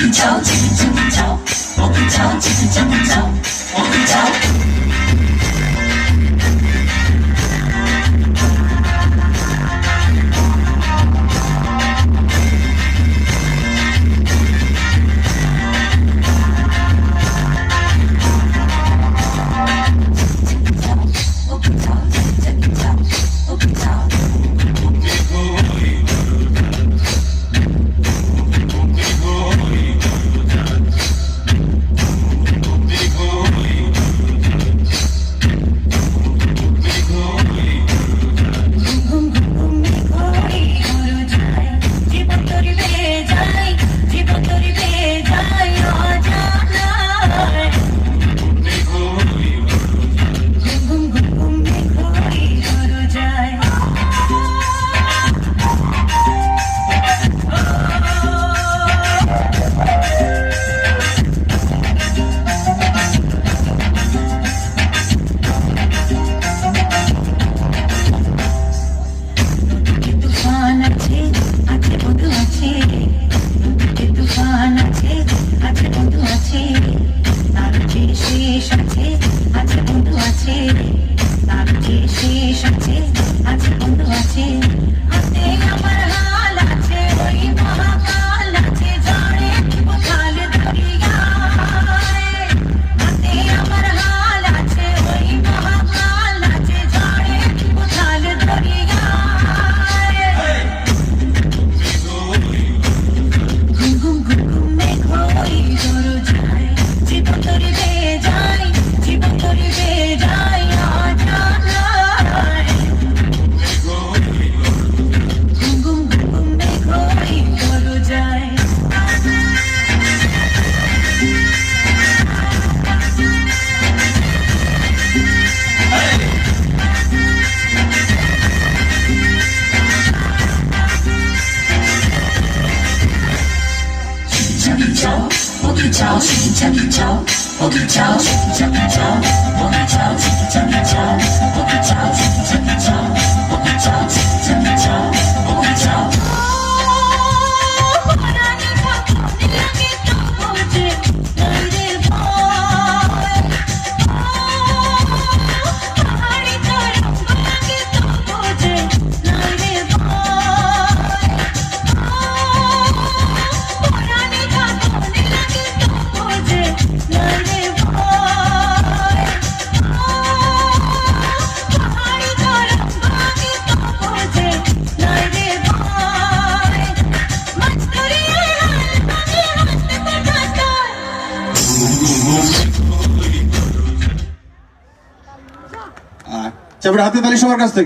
오른쪽 오른쪽 오른쪽 오른쪽 Shut 미쳐 진짜 미쳐 어 미쳐 진짜 미쳐 어 미쳐 진짜 미쳐 আচ্ছা, চাপড়ে হাতে তালি সবার কাছ থেকে।